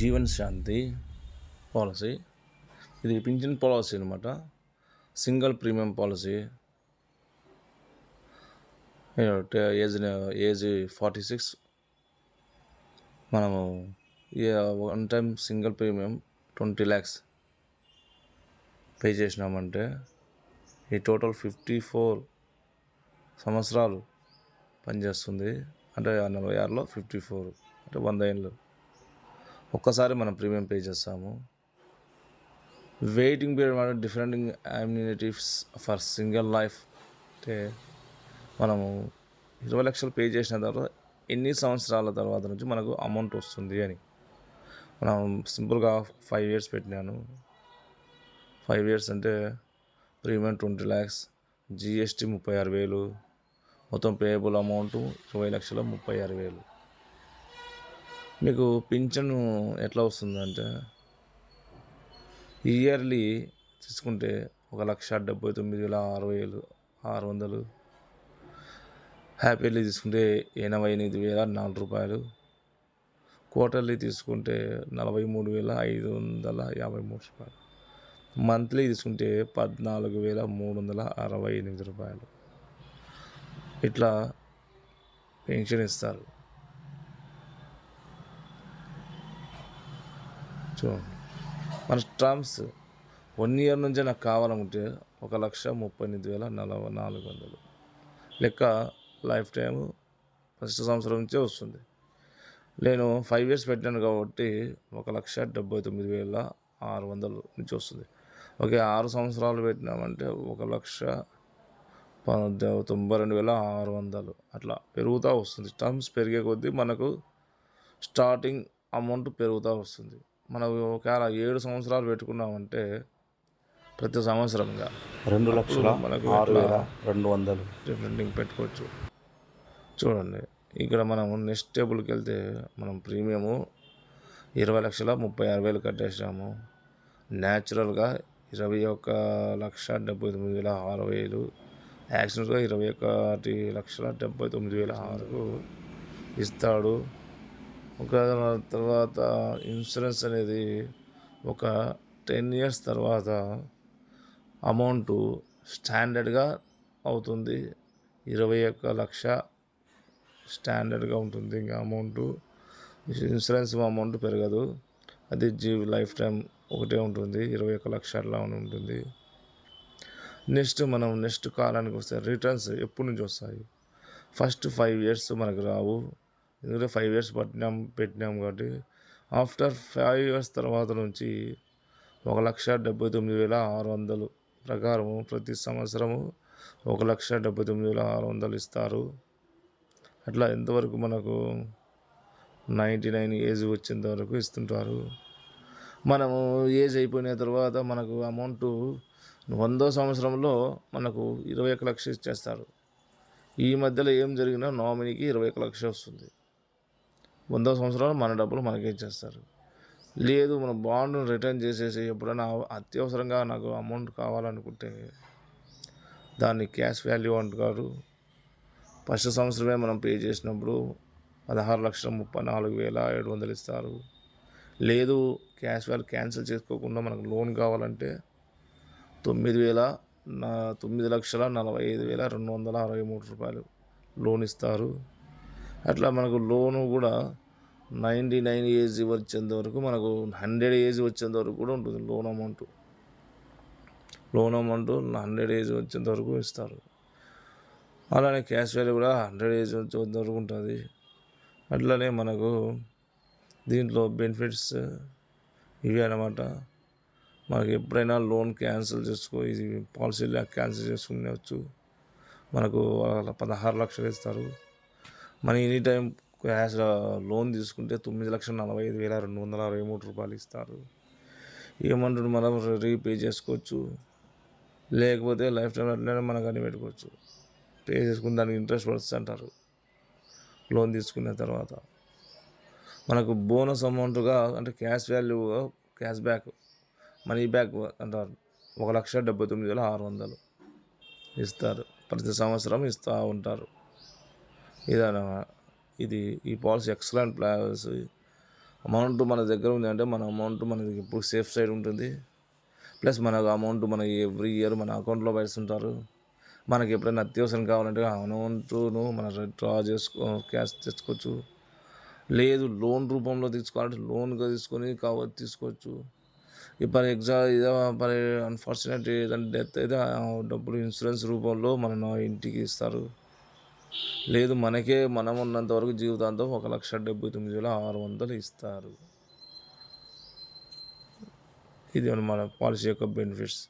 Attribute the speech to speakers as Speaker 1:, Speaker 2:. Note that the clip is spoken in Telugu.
Speaker 1: జీవన్ శాంతి పాలసీ. ఇది పింఛన్ పాలసీ అనమాట single premium policy. Age age forty six. మనము one time single premium twenty lakhs pay చేసినామంటే ఈ టోటల్ ఫిఫ్టీ ఫోర్ సంవత్సరాలు పనిచేస్తుంది. అంటే నలభై ఆరులో ఫిఫ్టీ ఫోర్ అంటే వంద ఏళ్ళు. ఒక్కసారి మనం ప్రీమియం పే చేస్తాము. వెయిటింగ్ పీరియడ్ మాట different annuities for single life అంటే మనము ఇరవై లక్షలు పే చేసిన తర్వాత ఎన్ని సంవత్సరాల తర్వాత నుంచి మనకు అమౌంట్ వస్తుంది అని. మనం సింపుల్గా ఫైవ్ ఇయర్స్ పెట్టినాను. ఫైవ్ ఇయర్స్ అంటే ప్రీమియం ట్వంటీ ల్యాక్స్ జిఎస్టీ ముప్పై ఆరు వేలు మొత్తం పేయబుల్ అమౌంట్ ఇరవై లక్షల ముప్పై ఆరు వేలు. మీకు పింఛను ఎట్లా వస్తుందంటే ఇయర్లీ తీసుకుంటే ఒక లక్ష డెబ్బై తొమ్మిది వేల అరవై వేలు ఆరు వందలు. హ్యాపీలీ తీసుకుంటే ఎనభై ఎనిమిది వేల నాలుగు రూపాయలు. క్వార్టర్లీ తీసుకుంటే నలభై మూడు వేల ఐదు వందల యాభై మూడు రూపాయలు. మంత్లీ తీసుకుంటే పద్నాలుగు వేల మూడు వందల అరవై ఎనిమిది రూపాయలు. ఇట్లా పెన్షన్ ఇస్తారు. చూడండి మన టర్మ్స్ వన్ ఇయర్ నుంచే నాకు కావాలనుకుంటే ఒక లక్ష ముప్పై ఎనిమిది వేల నలభై నాలుగు వందలు. లెక్క లైఫ్ టైం ఫస్ట్ సంవత్సరం నుంచే వస్తుంది. నేను ఫైవ్ ఇయర్స్ పెట్టాను కాబట్టి ఒక లక్ష డెబ్బై తొమ్మిది వేల ఆరు వందలు నుంచి వస్తుంది. ఓకే ఆరు సంవత్సరాలు పెట్టినామంటే ఒక లక్ష ప- తొంభై రెండు వేల ఆరు వందలు. అట్లా పెరుగుతూ వస్తుంది. టర్మ్స్ పెరిగే కొద్దీ మనకు స్టార్టింగ్ అమౌంట్ పెరుగుతూ వస్తుంది. మనం ఒకవేళ ఏడు సంవత్సరాలు పెట్టుకున్నామంటే ప్రతి సంవత్సరంగా
Speaker 2: రెండు లక్షల
Speaker 1: మనకు
Speaker 2: రెండు వందలు.
Speaker 1: డిఫరెంటింగ్ పెట్టుకోవచ్చు. చూడండి ఇక్కడ మనం నెక్స్ట్ టేబుల్కి వెళ్తే మనం ప్రీమియము ఇరవై లక్షల ముప్పై ఆరు వేలు కట్టేసాము న్యాచురల్గా ఇరవై ఒక్క లక్ష డెబ్బై తొమ్మిది వేల ఆరు వేలు యాక్సిడెంట్గా ఇరవై ఒకటి లక్షల డెబ్బై తొమ్మిది వేల ఆరు ఇస్తాడు. ఒక తర్వాత ఇన్సూరెన్స్ అనేది ఒక టెన్ ఇయర్స్ తర్వాత అమౌంట్ స్టాండర్డ్గా అవుతుంది. ఇరవై ఒక్క లక్ష స్టాండర్డ్గా ఉంటుంది ఇంకా అమౌంట్. ఇన్సూరెన్స్ అమౌంట్ పెరగదు. అది జీ లైఫ్ టైం ఒకటే ఉంటుంది. ఇరవై ఒక్క లక్ష అని ఉంటుంది. నెక్స్ట్ మనం నెక్స్ట్ కాలానికి వస్తే రిటర్న్స్ ఎప్పటి నుంచి వస్తాయి? ఫస్ట్ ఫైవ్ ఇయర్స్ మనకు రావు. ఎందుకంటే ఫైవ్ ఇయర్స్ పట్టినాం పెట్టినాం కాబట్టి. ఆఫ్టర్ ఫైవ్ ఇయర్స్ తర్వాత నుంచి ఒక లక్ష డెబ్బై తొమ్మిది వేల ఆరు వందలు ప్రకారము ప్రతి సంవత్సరము ఒక లక్ష డెబ్బై తొమ్మిది వేల ఆరు వందలు ఇస్తారు. అట్లా ఎంతవరకు మనకు నైంటీ నైన్ ఏజ్ వచ్చేంత వరకు ఇస్తుంటారు. మనము ఏజ్ అయిపోయిన తర్వాత మనకు అమౌంట్ వందో సంవత్సరంలో మనకు ఇరవై ఒక లక్ష ఇచ్చేస్తారు. ఈ మధ్యలో ఏం జరిగినా నామినీకి ఇరవై ఒక లక్ష వస్తుంది. వందో సంవత్సరాలు మన డబ్బులు మనకే ఇచ్చేస్తారు. లేదు మన బాండ్ రిటర్న్ చేసేసి ఎప్పుడైనా అత్యవసరంగా నాకు అమౌంట్ కావాలనుకుంటే దాన్ని క్యాష్ వాల్యూ అంటారు ఫస్ట్ సంవత్సరమే మనం పే చేసినప్పుడు పదహారు లక్షల ముప్పై నాలుగు వేల ఏడు వందలు ఇస్తారు. లేదు క్యాష్ వాల్యూ క్యాన్సిల్ చేసుకోకుండా మనకు లోన్ కావాలంటే తొమ్మిది వేల నా తొమ్మిది లక్షల నలభై ఐదు వేల రెండు వందల అరవై మూడు రూపాయలు లోన్ ఇస్తారు. అట్లా మనకు లోను కూడా నైంటీ నైన్ ఏజ్ వచ్చేంత వరకు మనకు హండ్రెడ్ ఏజ్ వచ్చేంత వరకు కూడా ఉంటుంది loan amount. Loan amount hundred age వచ్చేంత వరకు ఇస్తారు. అలానే క్యాష్ వాల్యూ కూడా హండ్రెడ్ ఏజ్ వచ్చేంత వరకు ఉంటుంది. అట్లనే మనకు దీంట్లో బెనిఫిట్స్ ఇవి అన్నమాట. మనకి ఎప్పుడైనా లోన్ క్యాన్సిల్ చేసుకో ఇది పాలసీ క్యాన్సిల్ చేసుకునేవచ్చు మనకు వాళ్ళ పదహారు లక్షలు ఇస్తారు. మన ఎనీ టైం క్యాష్ లోన్ తీసుకుంటే తొమ్మిది లక్షల నలభై ఐదు వేల రెండు వందల అరవై మూడు రూపాయలు ఇస్తారు. ఏమంటారు మనం రీపే చేసుకోవచ్చు. లేకపోతే లైఫ్ టైం అట్లనే మనకు అన్ని పెట్టుకోవచ్చు. పే చేసుకుని దానికి ఇంట్రెస్ట్ పడుతుంది అంటారు. లోన్ తీసుకున్న తర్వాత. మనకు బోనస్ అమౌంట్గా అంటే cash value cash back money back అంటారు. ఒక లక్ష డెబ్బై తొమ్మిది వేల ఆరు వందలు ఇస్తారు. ప్రతి సంవత్సరం ఇస్తూ ఉంటారు. ఇదన్నమాట ఇది ఈ పాలసీ ఎక్సలెంట్ ప్లాస్ అమౌంట్ మన దగ్గర ఉంది అంటే మన అమౌంట్ మనకి ఎప్పుడు సేఫ్ సైడ్ ఉంటుంది. ప్లస్ మనకు అమౌంట్ మన ఎవ్రీ ఇయర్ మన అకౌంట్లో వేస్తుంటారు మనకి ఎప్పుడైనా అత్యవసరం కావాలంటే అమౌంట్ను మన డ్రా చేసుకో క్యాష్ తెచ్చుకోవచ్చు. లేదు లోన్ రూపంలో తీసుకోవాలంటే లోన్గా తీసుకొని కావచ్చు తీసుకోవచ్చు. ఇప్పుడు ఎగ్జా ఏదో మరి అన్ఫార్చునేట్ ఏదంటే డెత్ అయితే డబ్బులు ఇన్సూరెన్స్ రూపంలో మన ఇంటికి ఇస్తారు. లేదు మనకే మనం ఉన్నంత వరకు జీవితాంతం ఒక లక్ష డెబ్బై తొమ్మిది వేల ఆరు వందలు ఇస్తారు. ఇది మన పాలసీ యొక్క బెనిఫిట్స్.